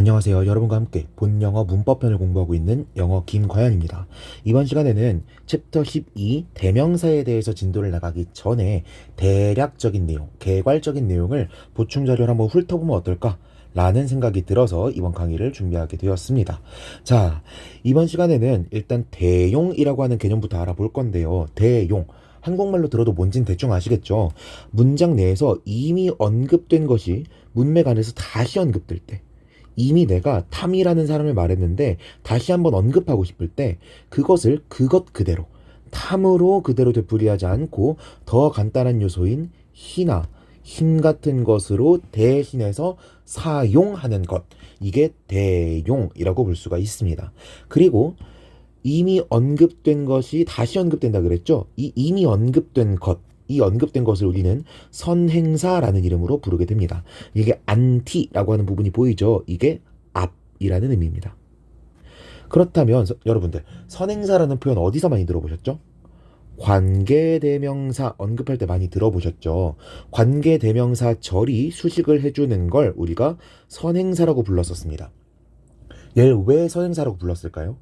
안녕하세요. 여러분과 함께 본 영어 문법편을 공부하고 있는 영어 김과연입니다. 이번 시간에는 챕터 12 대명사에 대해서 진도를 나가기 전에 대략적인 내용, 개괄적인 내용을 보충 자료를 한번 훑어보면 어떨까? 라는 생각이 들어서 이번 강의를 준비하게 되었습니다. 자, 이번 시간에는 일단 대용이라고 하는 개념부터 알아볼 건데요. 대용. 한국말로 들어도 뭔진 대충 아시겠죠? 문장 내에서 이미 언급된 것이 문맥 안에서 다시 언급될 때, 이미 내가 탐이라는 사람을 말했는데 다시 한번 언급하고 싶을 때 그것을 그것 그대로 탐으로 그대로 되풀이하지 않고 더 간단한 요소인 희나 힘 같은 것으로 대신해서 사용하는 것 이게 대용이라고 볼 수가 있습니다. 그리고 이미 언급된 것이 다시 언급된다 그랬죠? 이 이미 언급된 것, 이 언급된 것을 우리는 선행사라는 이름으로 부르게 됩니다. 이게 안티라고 하는 부분이 보이죠? 이게 앞이라는 의미입니다. 그렇다면 서- 여러분들 선행사라는 표현 어디서 많이 들어보셨죠? 관계대명사 언급할 때 많이 들어보셨죠? 관계대명사 절이 수식을 해주는 걸 우리가 선행사라고 불렀었습니다. 얘를 왜 선행사라고 불렀을까요?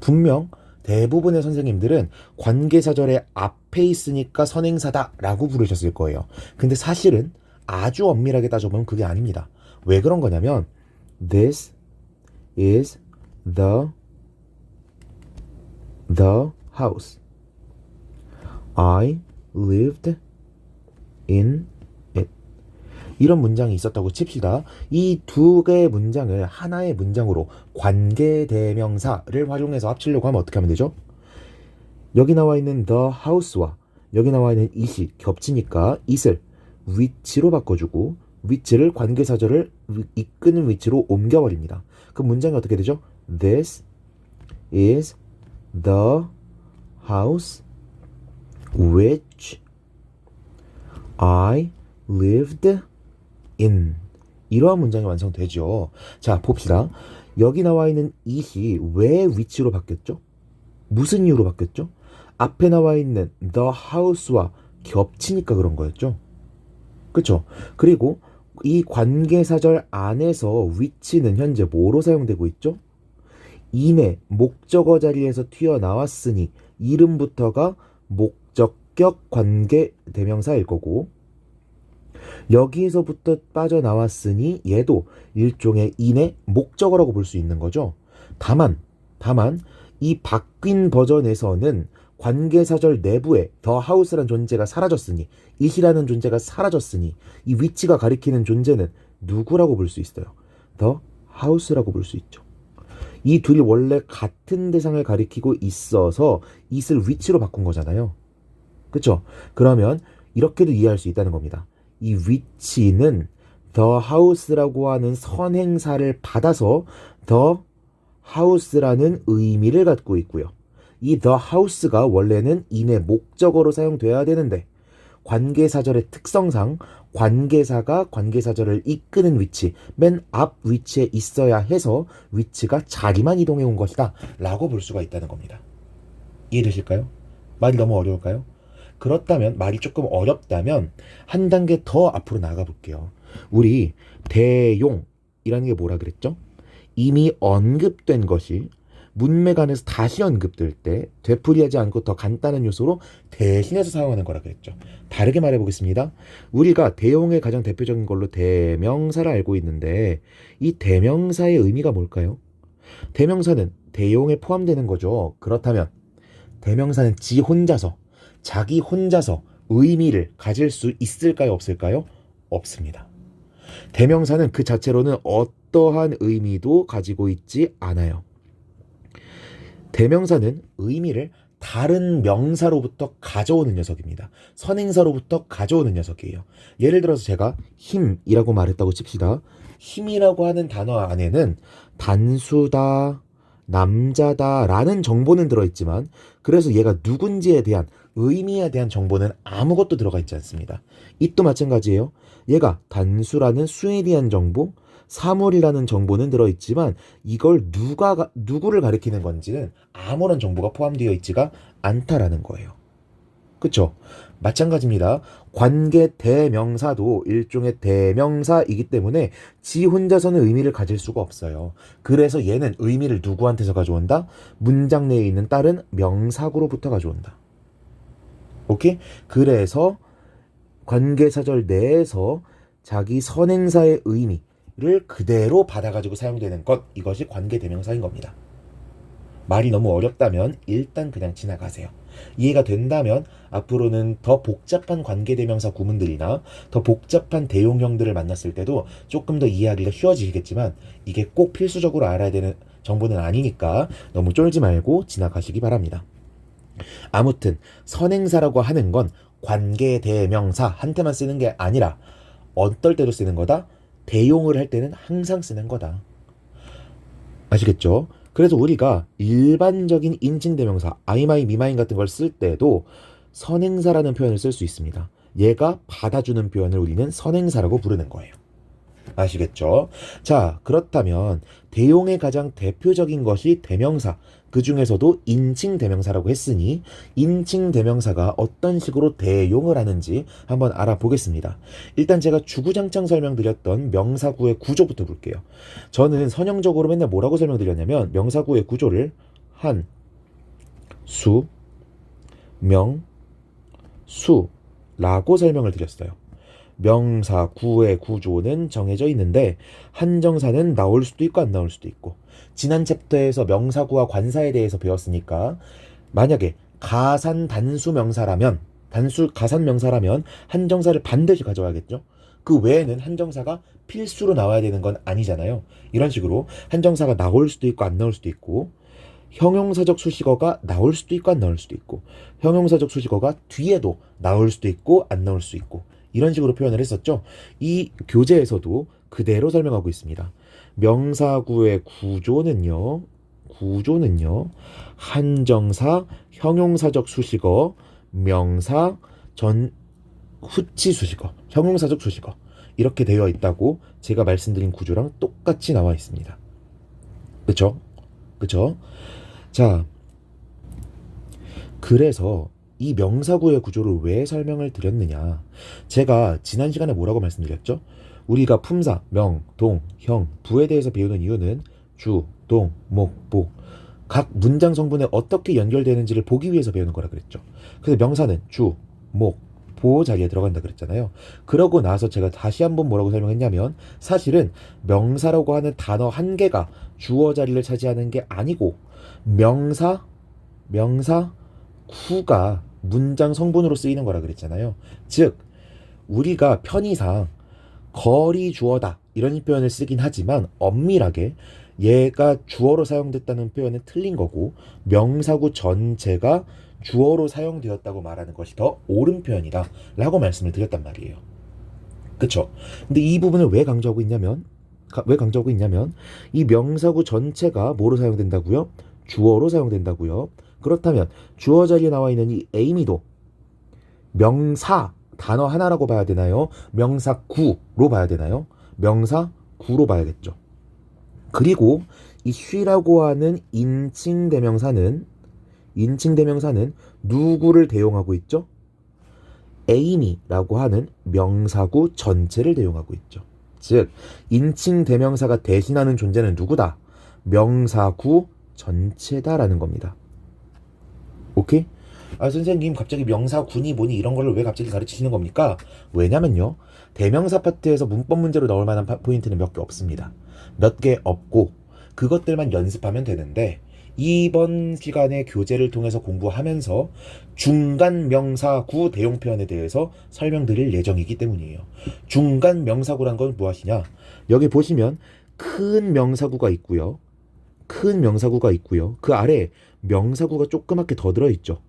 분명 대부분의 선생님들은 관계사절의 앞에 있으니까 선행사다라고 부르셨을 거예요. 근데 사실은 아주 엄밀하게 따져보면 그게 아닙니다. 왜 그런 거냐면 This is the the house. I lived in. 이런 문장이 있었다고 칩시다. 이 두 개의 문장을 하나의 문장으로 관계 대명사를 활용해서 합치려고 하면 어떻게 하면 되죠? 여기 나와 있는 the house와 여기 나와 있는 it이 겹치니까 it을 위치로 바꿔주고 위치를 관계사절을 위- 이끄는 위치로 옮겨버립니다. 그 문장이 어떻게 되죠? This is the house which I lived in. 이러한 문장이 완성되죠. 자, 봅시다. 여기 나와 있는 it이 왜 위치로 바뀌었죠? 무슨 이유로 바뀌었죠? 앞에 나와 있는 the house와 겹치니까 그런 거였죠. 그쵸? 그리고 이 관계사절 안에서 위치는 현재 뭐로 사용되고 있죠? 인의 목적어 자리에서 튀어나왔으니 이름부터가 목적격 관계 대명사일 거고 여기에서부터 빠져나왔으니 얘도 일종의 인의 목적어라고 볼 수 있는 거죠. 다만 다만 이 바뀐 버전에서는 관계사절 내부에 더 하우스란 존재가 사라졌으니 it이라는 존재가 사라졌으니 이 위치가 가리키는 존재는 누구라고 볼 수 있어요? 더 하우스라고 볼 수 있죠. 이 둘이 원래 같은 대상을 가리키고 있어서 it을 위치로 바꾼 거잖아요. 그쵸? 그러면 이렇게도 이해할 수 있다는 겁니다. 이 위치는 the house라고 하는 선행사를 받아서 the house라는 의미를 갖고 있고요. 이 the house가 원래는 인의 목적어로 사용돼야 되는데 관계사절의 특성상 관계사가 관계사절을 이끄는 위치, 맨 앞 위치에 있어야 해서 위치가 자리만 이동해 온 것이다 라고 볼 수가 있다는 겁니다. 이해되실까요? 말이 너무 어려울까요? 그렇다면 말이 조금 어렵다면 한 단계 더 앞으로 나가 볼게요. 우리 대용이라는 게 뭐라 그랬죠? 이미 언급된 것이 문맥 안에서 다시 언급될 때 되풀이하지 않고 더 간단한 요소로 대신해서 사용하는 거라 그랬죠. 다르게 말해 보겠습니다. 우리가 대용의 가장 대표적인 걸로 대명사를 알고 있는데 이 대명사의 의미가 뭘까요? 대명사는 대용에 포함되는 거죠. 그렇다면 대명사는 지 혼자서 자기 혼자서 의미를 가질 수 있을까요? 없을까요? 없습니다. 대명사는 그 자체로는 어떠한 의미도 가지고 있지 않아요. 대명사는 의미를 다른 명사로부터 가져오는 녀석입니다. 선행사로부터 가져오는 녀석이에요. 예를 들어서 제가 힘이라고 말했다고 칩시다. 힘이라고 하는 단어 안에는 단수다, 남자다 라는 정보는 들어있지만 그래서 얘가 누군지에 대한 의미에 대한 정보는 아무것도 들어가 있지 않습니다. 이도 마찬가지예요. 얘가 단수라는 수에 대한 정보, 사물이라는 정보는 들어있지만 이걸 누가 가- 누구를 가리키는 건지는 아무런 정보가 포함되어 있지가 않다라는 거예요. 그쵸? 마찬가지입니다. 관계 대명사도 일종의 대명사이기 때문에 지 혼자서는 의미를 가질 수가 없어요. 그래서 얘는 의미를 누구한테서 가져온다? 문장 내에 있는 다른 명사구로부터 가져온다. 오케이? 그래서 관계사절 내에서 자기 선행사의 의미를 그대로 받아가지고 사용되는 것 이것이 관계 대명사인 겁니다. 말이 너무 어렵다면 일단 그냥 지나가세요. 이해가 된다면 앞으로는 더 복잡한 관계대명사 구문들이나 더 복잡한 대용형들을 만났을 때도 조금 더 이해하기가 쉬워지겠지만 이게 꼭 필수적으로 알아야 되는 정보는 아니니까 너무 쫄지 말고 지나가시기 바랍니다. 아무튼 선행사라고 하는 건 관계 대명사 한테만 쓰는 게 아니라 어떨 때도 쓰는 거다? 대용을 할 때는 항상 쓰는 거다. 아시겠죠? 그래서 우리가 일반적인 인칭 대명사 아이마이 미마인 같은 걸 쓸 때도 선행사라는 표현을 쓸 수 있습니다. 얘가 받아주는 표현을 우리는 선행사라고 부르는 거예요. 아시겠죠? 자, 그렇다면 대용의 가장 대표적인 것이 대명사. 그 중에서도 인칭 대명사라고 했으니 인칭 대명사가 어떤 식으로 대용을 하는지 한번 알아보겠습니다. 일단 제가 주구장창 설명드렸던 명사구의 구조부터 볼게요. 저는 선형적으로 맨날 뭐라고 설명드렸냐면 명사구의 구조를 한, 수, 명, 수라고 설명을 드렸어요. 명사 구의 구조는 정해져 있는데 한정사는 나올 수도 있고 안 나올 수도 있고 지난 챕터에서 명사구와 관사에 대해서 배웠으니까 만약에 가산 단수 명사라면 단수 가산 명사라면 한정사를 반드시 가져와야겠죠. 그 외에는 한정사가 필수로 나와야 되는 건 아니잖아요. 이런 식으로 한정사가 나올 수도 있고 안 나올 수도 있고 형용사적 수식어가 나올 수도 있고 안 나올 수도 있고 형용사적 수식어가 뒤에도 나올 수도 있고 안 나올 수 있고 이런 식으로 표현을 했었죠. 이 교재에서도 그대로 설명하고 있습니다. 명사구의 구조는요. 구조는요. 한정사, 형용사적 수식어, 명사, 전 후치 수식어, 형용사적 수식어 이렇게 되어 있다고 제가 말씀드린 구조랑 똑같이 나와 있습니다. 그쵸? 그쵸? 자, 그래서 이 명사구의 구조를 왜 설명을 드렸느냐. 제가 지난 시간에 뭐라고 말씀드렸죠? 우리가 품사, 명, 동, 형, 부에 대해서 배우는 이유는 주, 동, 목, 보. 각 문장 성분에 어떻게 연결되는지를 보기 위해서 배우는 거라 그랬죠. 그래서 명사는 주, 목, 보 자리에 들어간다 그랬잖아요. 그러고 나서 제가 다시 한번 뭐라고 설명했냐면 사실은 명사라고 하는 단어 한 개가 주어 자리를 차지하는 게 아니고 명사, 명사, 구가 문장 성분으로 쓰이는 거라 그랬잖아요. 즉 우리가 편의상 거리 주어다 이런 표현을 쓰긴 하지만 엄밀하게 얘가 주어로 사용됐다는 표현은 틀린 거고 명사구 전체가 주어로 사용되었다고 말하는 것이 더 옳은 표현이다 라고 말씀을 드렸단 말이에요. 그쵸? 근데 이 부분을 왜 강조하고 있냐면 가- 왜 강조하고 있냐면 이 명사구 전체가 뭐로 사용된다고요? 주어로 사용된다고요. 그렇다면 주어 자리에 나와 있는 이 에이미도 명사 단어 하나라고 봐야 되나요? 명사 구로 봐야 되나요? 명사 구로 봐야겠죠. 그리고 이 쉬라고 하는 인칭 대명사는 인칭 대명사는 누구를 대용하고 있죠? 에이미라고 하는 명사구 전체를 대용하고 있죠. 즉 인칭 대명사가 대신하는 존재는 누구다? 명사구 전체다라는 겁니다. 오케이? 아 선생님 갑자기 명사 군이 뭐니 이런 거를 왜 갑자기 가르치시는 겁니까? 왜냐면요 대명사 파트에서 문법 문제로 넣을 만한 파- 포인트는 몇 개 없습니다. 몇 개 없고 그것들만 연습하면 되는데 이번 시간에 교재를 통해서 공부하면서 중간 명사구 대용 표현에 대해서 설명드릴 예정이기 때문이에요. 중간 명사구란 건 무엇이냐? 여기 보시면 큰 명사구가 있고요. 큰 명사구가 있고요. 그 아래 명사구가 조그맣게 더 들어있죠.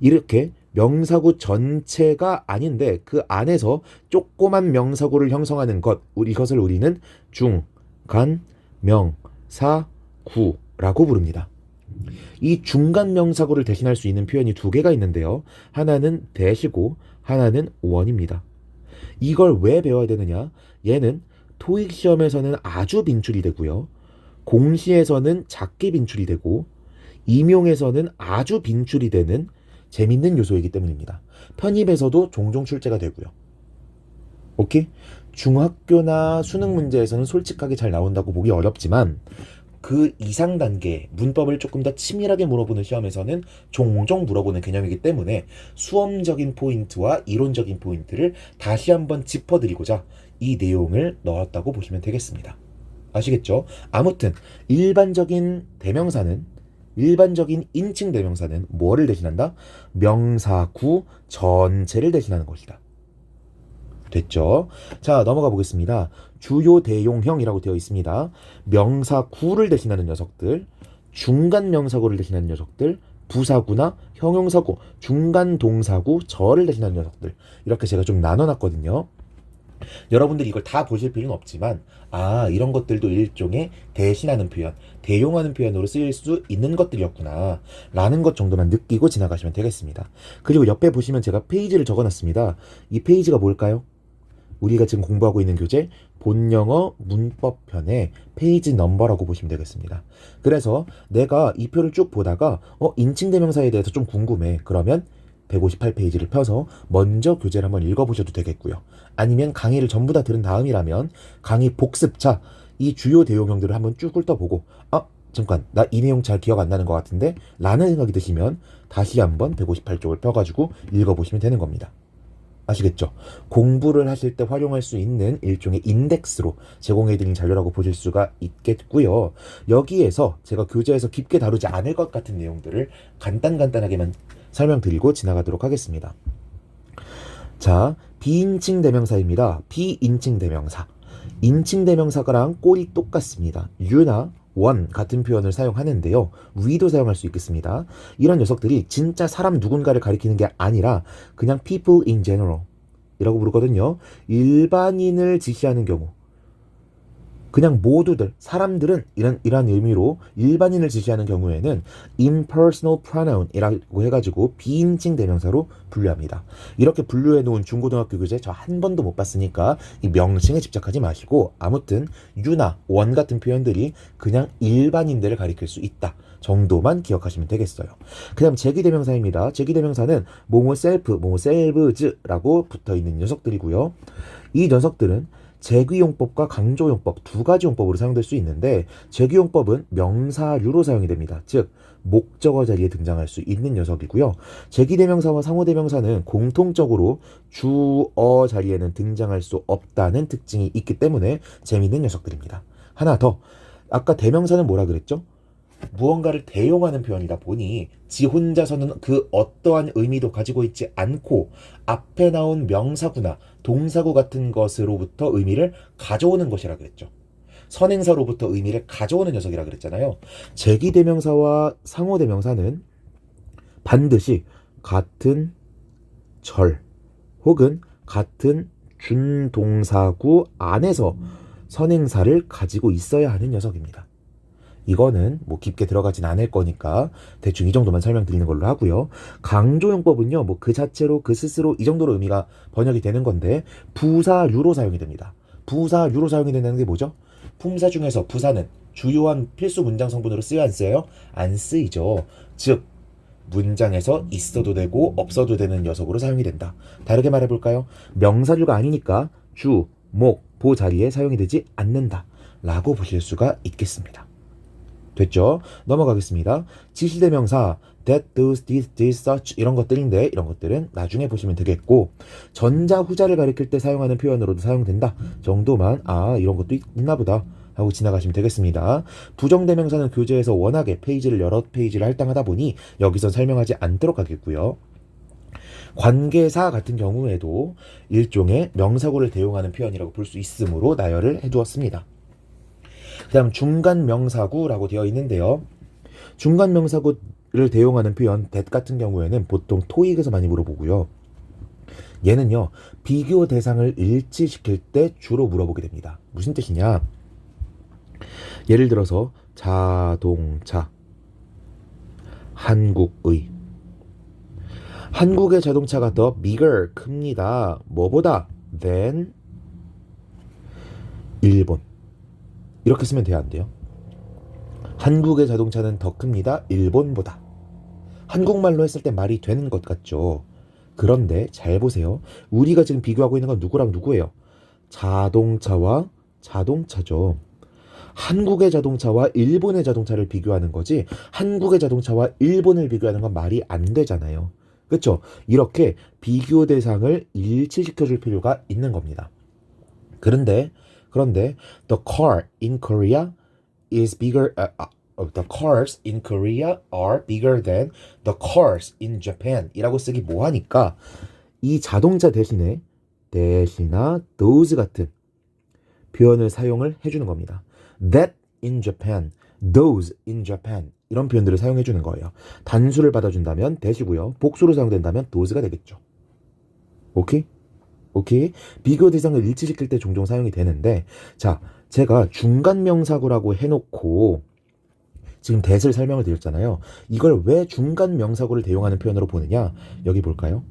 이렇게 명사구 전체가 아닌데 그 안에서 조그만 명사구를 형성하는 것, 이것을 우리는 중, 간, 명, 사, 구라고 부릅니다. 이 중간 명사구를 대신할 수 있는 표현이 두 개가 있는데요. 하나는 대시고 하나는 원입니다. 이걸 왜 배워야 되느냐? 얘는 토익 시험에서는 아주 빈출이 되고요. 공시에서는 작게 빈출이 되고 임용에서는 아주 빈출이 되는 재밌는 요소이기 때문입니다. 편입에서도 종종 출제가 되고요. 오케이? 중학교나 수능 문제에서는 솔직하게 잘 나온다고 보기 어렵지만 그 이상 단계 문법을 조금 더 치밀하게 물어보는 시험에서는 종종 물어보는 개념이기 때문에 수험적인 포인트와 이론적인 포인트를 다시 한번 짚어드리고자 이 내용을 넣었다고 보시면 되겠습니다. 아시겠죠? 아무튼 일반적인 대명사는 일반적인 인칭 대명사는 뭐를 대신한다? 명사구 전체를 대신하는 것이다. 됐죠? 자, 넘어가 보겠습니다. 주요 대용형이라고 되어 있습니다. 명사구를 대신하는 녀석들, 중간 명사구를 대신하는 녀석들, 부사구나 형용사구, 중간 동사구, 저를 대신하는 녀석들. 이렇게 제가 좀 나눠 놨거든요. 여러분들이 이걸 다 보실 필요는 없지만, 아, 이런 것들도 일종의 대신하는 표현, 대용하는 표현으로 쓰일 수 있는 것들이었구나. 라는 것 정도만 느끼고 지나가시면 되겠습니다. 그리고 옆에 보시면 제가 페이지를 적어놨습니다. 이 페이지가 뭘까요? 우리가 지금 공부하고 있는 교재 본영어 문법편의 페이지 넘버라고 보시면 되겠습니다. 그래서 내가 이 표를 쭉 보다가 어 인칭 대명사에 대해서 좀 궁금해. 그러면 158페이지를 펴서 먼저 교재를 한번 읽어보셔도 되겠고요. 아니면 강의를 전부 다 들은 다음이라면 강의 복습차 이 주요 대용형들을 한번 쭉 훑어보고 아 잠깐 나 이 내용 잘 기억 안 나는 것 같은데 라는 생각이 드시면 다시 한번 158쪽을 펴가지고 읽어보시면 되는 겁니다. 아시겠죠? 공부를 하실 때 활용할 수 있는 일종의 인덱스로 제공해드린 자료라고 보실 수가 있겠고요. 여기에서 제가 교재에서 깊게 다루지 않을 것 같은 내용들을 간단간단하게만 설명드리고 지나가도록 하겠습니다. 자, 비인칭 대명사입니다. 비인칭 대명사. 인칭 대명사랑 꼴이 똑같습니다. 유나 원 같은 표현을 사용하는데요. 위도 사용할 수 있겠습니다. 이런 녀석들이 진짜 사람 누군가를 가리키는 게 아니라 그냥 people in general 이라고 부르거든요. 일반인을 지시하는 경우 그냥 모두들 사람들은 이런 이런 의미로 일반인을 지시하는 경우에는 impersonal pronoun이라고 해가지고 비인칭 대명사로 분류합니다. 이렇게 분류해 놓은 중고등학교 교재 저 한 번도 못 봤으니까 이 명칭에 집착하지 마시고 아무튼 유나 원 같은 표현들이 그냥 일반인들을 가리킬 수 있다. 정도만 기억하시면 되겠어요. 그다음 제기 대명사입니다. 제기 대명사는 뭐뭐 셀프, 뭐뭐 셀브즈라고 붙어 있는 녀석들이고요. 이 녀석들은 제기용법과 강조용법 두 가지 용법으로 사용될 수 있는데 제기용법은 명사류로 사용이 됩니다. 즉 목적어 자리에 등장할 수 있는 녀석이고요. 제기대명사와 상호대명사는 공통적으로 주어 자리에는 등장할 수 없다는 특징이 있기 때문에 재미있는 녀석들입니다. 하나 더 아까 대명사는 뭐라 그랬죠? 무언가를 대용하는 표현이다 보니 지 혼자서는 그 어떠한 의미도 가지고 있지 않고 앞에 나온 명사구나 동사구 같은 것으로부터 의미를 가져오는 것이라 그랬죠. 선행사로부터 의미를 가져오는 녀석이라 그랬잖아요. 제기대명사와 상호대명사는 반드시 같은 절 혹은 같은 준동사구 안에서 선행사를 가지고 있어야 하는 녀석입니다. 이거는 뭐 깊게 들어가진 않을 거니까 대충 이 정도만 설명드리는 걸로 하고요. 강조용법은요, 뭐 그 자체로 그 스스로 이 정도로 의미가 번역이 되는 건데 부사류로 사용이 됩니다. 부사류로 사용이 된다는 게 뭐죠? 품사 중에서 부사는 주요한 필수 문장 성분으로 쓰여 안 쓰여요? 안 쓰이죠. 즉 문장에서 있어도 되고 없어도 되는 녀석으로 사용이 된다. 다르게 말해 볼까요? 명사류가 아니니까 주, 목, 보 자리에 사용이 되지 않는다. 라고 보실 수가 있겠습니다. 됐죠? 넘어가겠습니다. 지시대명사 that, does, this, this, such 이런 것들인데 이런 것들은 나중에 보시면 되겠고 전자 후자를 가리킬 때 사용하는 표현으로도 사용된다 정도만 아 이런 것도 있나 보다 하고 지나가시면 되겠습니다. 부정대명사는 교재에서 워낙에 페이지를 여러 페이지를 할당하다 보니 여기서 설명하지 않도록 하겠고요. 관계사 같은 경우에도 일종의 명사구를 대용하는 표현이라고 볼 수 있으므로 나열을 해두었습니다. 그 다음 중간 명사구라고 되어 있는데요. 중간 명사구를 대용하는 표현 that 같은 경우에는 보통 토익에서 많이 물어보고요. 얘는요 비교 대상을 일치시킬 때 주로 물어보게 됩니다. 무슨 뜻이냐? 예를 들어서 자동차, 한국의 한국의 자동차가 더 bigger 큽니다. 뭐보다 than 일본 이렇게 쓰면 돼야 안 돼요? 한국의 자동차는 더 큽니다. 일본보다. 한국말로 했을 때 말이 되는 것 같죠. 그런데 잘 보세요. 우리가 지금 비교하고 있는 건 누구랑 누구예요? 자동차와 자동차죠. 한국의 자동차와 일본의 자동차를 비교하는 거지 한국의 자동차와 일본을 비교하는 건 말이 안 되잖아요. 그렇죠? 이렇게 비교 대상을 일치시켜 줄 필요가 있는 겁니다. 그런데 그런데 the car in Korea is bigger uh, uh, the cars in Korea are bigger than the cars in Japan 이라고 쓰기 뭐하니까 이 자동차 대신에 대시나 those 같은 표현을 사용을 해주는 겁니다. That in Japan, those in Japan 이런 표현들을 사용해 주는 거예요. 단수를 받아준다면 대시고요. 복수로 사용된다면 those가 되겠죠. 오케이? 오케이? 비교 대상을 일치시킬 때 종종 사용이 되는데 자, 제가 중간 명사구라고 해 놓고 지금 대를 설명을 드렸잖아요. 이걸 왜 중간 명사구를 대용하는 표현으로 보느냐? 여기 볼까요?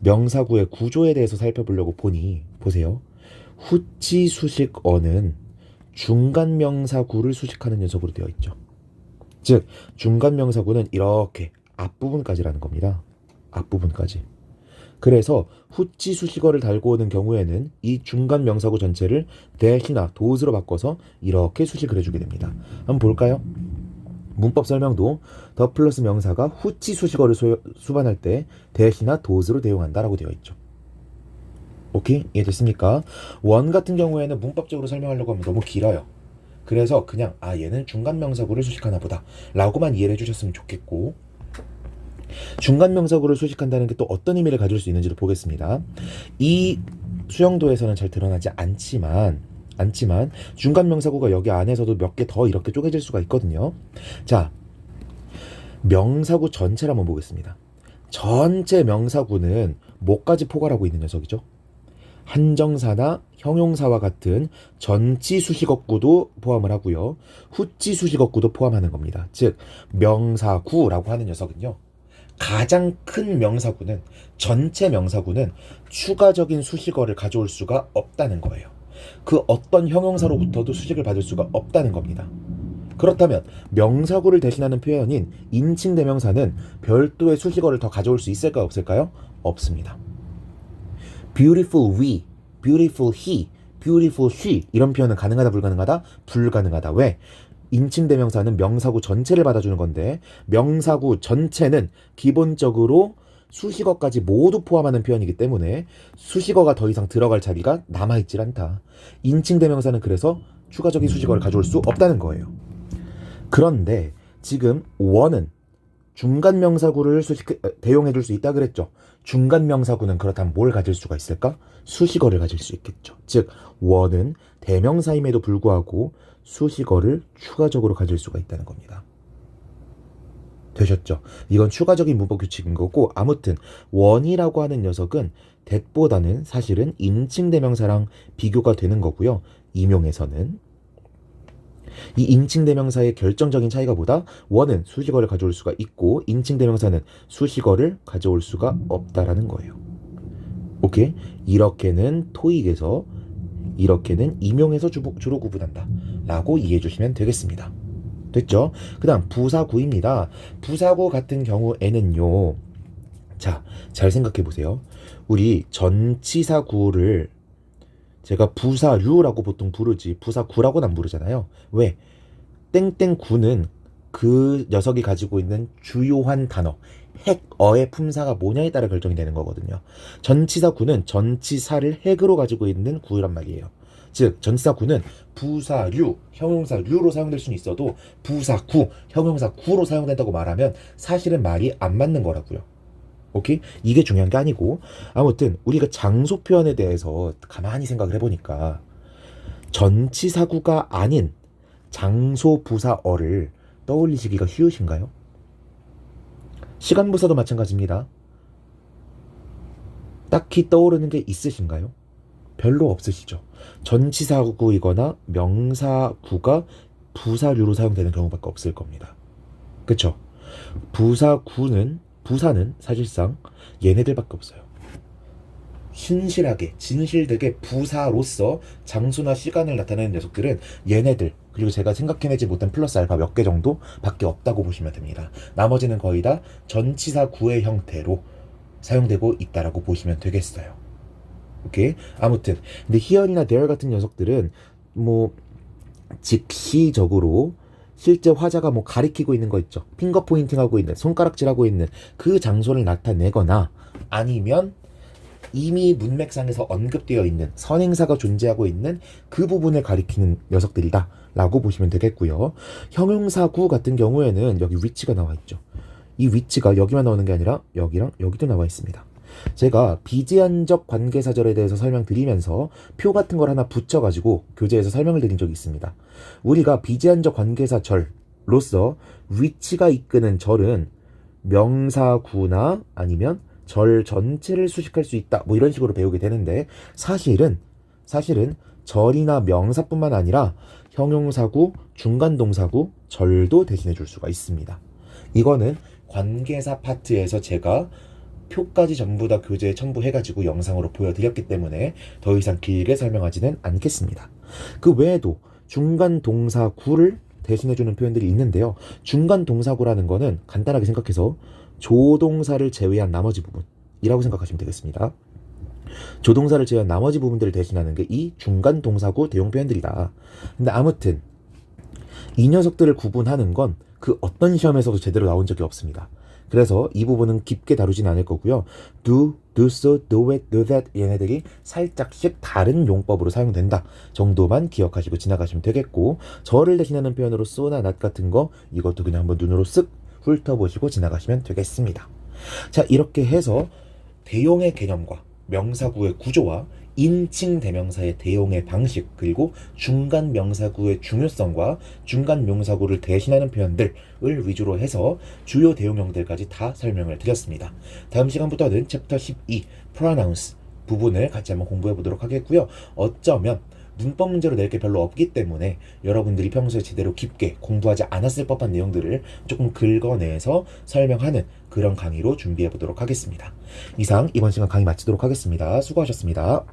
명사구의 구조에 대해서 살펴보려고 보니 보세요. 후치 수식 어는 중간 명사구를 수식하는 녀석으로 되어 있죠. 즉 중간 명사구는 이렇게 앞부분까지라는 겁니다. 앞부분까지. 그래서 후치 수식어를 달고 오는 경우에는 이 중간 명사구 전체를 대시나 도스로 바꿔서 이렇게 수식을 해주게 됩니다. 한번 볼까요? 문법 설명도 더 플러스 명사가 후치 수식어를 소- 수반할 때 대시나 도스로 대용한다라고 되어 있죠. 오케이? 이해됐습니까? 원 같은 경우에는 문법적으로 설명하려고 하면 너무 길어요. 그래서 그냥 아 얘는 중간 명사구를 수식하나 보다 라고만 이해를 해주셨으면 좋겠고 중간 명사구를 수식한다는 게 또 어떤 의미를 가질 수 있는지를 보겠습니다. 이 수영도에서는 잘 드러나지 않지만 않지만 중간 명사구가 여기 안에서도 몇 개 더 이렇게 쪼개질 수가 있거든요. 자, 명사구 전체를 한번 보겠습니다. 전체 명사구는 뭐까지 포괄하고 있는 녀석이죠? 한정사나 형용사와 같은 전치 수식어구도 포함을 하고요. 후치 수식어구도 포함하는 겁니다. 즉 명사구라고 하는 녀석은요. 가장 큰 명사구는 전체 명사구는 추가적인 수식어를 가져올 수가 없다는 거예요. 그 어떤 형용사로부터도 수식을 받을 수가 없다는 겁니다. 그렇다면 명사구를 대신하는 표현인 인칭 대명사는 별도의 수식어를 더 가져올 수 있을까요? 없을까요? 없습니다. beautiful we, beautiful he, beautiful she 이런 표현은 가능하다 불가능하다? 불가능하다. 왜? 인칭 대명사는 명사구 전체를 받아주는 건데 명사구 전체는 기본적으로 수식어까지 모두 포함하는 표현이기 때문에 수식어가 더 이상 들어갈 자리가 남아있질 않다. 인칭 대명사는 그래서 추가적인 수식어를 가져올 수 없다는 거예요. 그런데 지금 원은 중간 명사구를 수식 대용해 줄 수 있다 그랬죠. 중간 명사구는 그렇다면 뭘 가질 수가 있을까? 수식어를 가질 수 있겠죠. 즉 원은 대명사임에도 불구하고 수식어를 추가적으로 가질 수가 있다는 겁니다. 되셨죠? 이건 추가적인 문법 규칙인 거고 아무튼 원이라고 하는 녀석은 that보다는 사실은 인칭 대명사랑 비교가 되는 거고요. 임용에서는 이 인칭 대명사의 결정적인 차이가 보다 원은 수식어를 가져올 수가 있고 인칭 대명사는 수식어를 가져올 수가 없다라는 거예요. 오케이? 이렇게는 토익에서 이렇게는 임용에서 주로, 주로 구분한다. 라고 이해해 주시면 되겠습니다. 됐죠? 그 다음 부사구입니다. 부사구 같은 경우에는요. 자, 잘 생각해 보세요. 우리 전치사구를 제가 부사류라고 보통 부르지 부사구라고는 안 부르잖아요. 왜? 땡땡구는 그 녀석이 가지고 있는 주요한 단어, 핵어의 품사가 뭐냐에 따라 결정이 되는 거거든요. 전치사 구는 전치사를 핵으로 가지고 있는 구란 말이에요. 즉 전치사 구는 부사류, 형용사류로 사용될 수는 있어도 부사구, 형용사구로 사용된다고 말하면 사실은 말이 안 맞는 거라고요. 오케이? 이게 중요한 게 아니고 아무튼 우리가 장소 표현에 대해서 가만히 생각을 해보니까 전치사구가 아닌 장소 부사어를 떠올리시기가 쉬우신가요? 시간 부사도 마찬가지입니다. 딱히 떠오르는 게 있으신가요? 별로 없으시죠. 전치사구이거나 명사구가 부사류로 사용되는 경우밖에 없을 겁니다. 그쵸? 부사구는 부사는 사실상 얘네들밖에 없어요. 신실하게 진실되게 부사로서 장소나 시간을 나타내는 녀석들은 얘네들 그리고 제가 생각해내지 못한 플러스 알파 몇 개 정도 밖에 없다고 보시면 됩니다. 나머지는 거의 다 전치사 구의 형태로 사용되고 있다라고 보시면 되겠어요. 오케이 아무튼 근데 here이나 there 같은 녀석들은 뭐 즉시적으로 실제 화자가 뭐 가리키고 있는 거 있죠. 핑거 포인팅 하고 있는 손가락질 하고 있는 그 장소를 나타내거나 아니면 이미 문맥상에서 언급되어 있는 선행사가 존재하고 있는 그 부분을 가리키는 녀석들이다 라고 보시면 되겠고요. 형용사구 같은 경우에는 여기 위치가 나와 있죠. 이 위치가 여기만 나오는 게 아니라 여기랑 여기도 나와 있습니다. 제가 비제한적 관계사절에 대해서 설명드리면서 표 같은 걸 하나 붙여가지고 교재에서 설명을 드린 적이 있습니다. 우리가 비제한적 관계사절로서 위치가 이끄는 절은 명사구나 아니면 절 전체를 수식할 수 있다. 뭐 이런 식으로 배우게 되는데 사실은 사실은 절이나 명사뿐만 아니라 형용사구, 중간동사구, 절도 대신해 줄 수가 있습니다. 이거는 관계사 파트에서 제가 표까지 전부 다 교재에 첨부해가지고 영상으로 보여드렸기 때문에 더 이상 길게 설명하지는 않겠습니다. 그 외에도 중간 동사구를 대신해주는 표현들이 있는데요. 중간 동사구라는 거는 간단하게 생각해서 조동사를 제외한 나머지 부분이라고 생각하시면 되겠습니다. 조동사를 제외한 나머지 부분들을 대신하는 게 이 중간 동사구 대용 표현들이다. 근데 아무튼 이 녀석들을 구분하는 건 그 어떤 시험에서도 제대로 나온 적이 없습니다. 그래서 이 부분은 깊게 다루진 않을 거고요. do, do so, do it, do that 얘네들이 살짝씩 다른 용법으로 사용된다 정도만 기억하시고 지나가시면 되겠고 저를 대신하는 표현으로 so나 not 같은 거 이것도 그냥 한번 눈으로 쓱 훑어보시고 지나가시면 되겠습니다. 자 이렇게 해서 대용의 개념과 명사구의 구조와 인칭 대명사의 대용의 방식 그리고 중간 명사구의 중요성과 중간 명사구를 대신하는 표현들을 위주로 해서 주요 대용형들까지 다 설명을 드렸습니다. 다음 시간부터는 챕터 12 pronouns 부분을 같이 한번 공부해 보도록 하겠고요. 어쩌면 문법 문제로 낼 게 별로 없기 때문에 여러분들이 평소에 제대로 깊게 공부하지 않았을 법한 내용들을 조금 긁어내서 설명하는 그런 강의로 준비해 보도록 하겠습니다. 이상 이번 시간 강의 마치도록 하겠습니다. 수고하셨습니다.